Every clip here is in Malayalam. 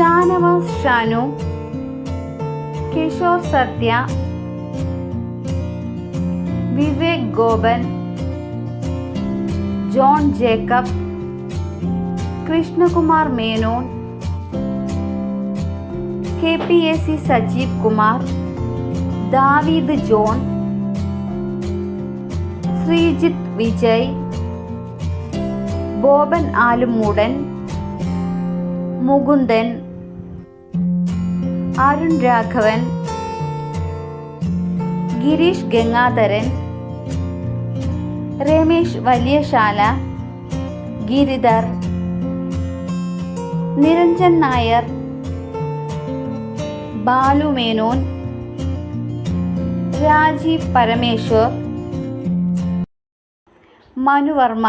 Shanavas Shanu Kishore Sathya Vivek Gopan John Jacob Krishnakumar Menon K P A C Sajeev Kumar Daveed John Sreejith Vijay Boban Alummoodan Mukundan Arun Raghavan Girish Gangadharan Ramesh Valiyasala Giridhar Niranjan Nair Balu Menon Rajeev Parameshwar Manuvarma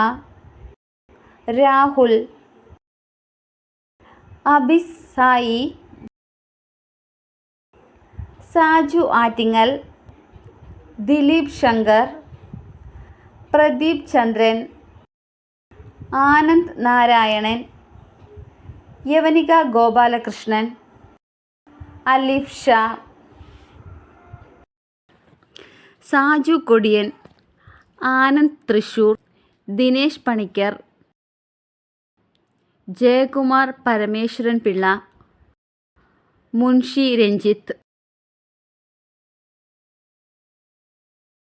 Rahul Abis Sai Saju Attingal Dileep Shankar Pradeep Chandran Anand Narayanan Yavanika Gopalakrishnan Alif Shah Saju Kodiyan Anand Thrissur Dinesh Panicker Jayakumar Parameswaran Pillai Munshi Ranjith.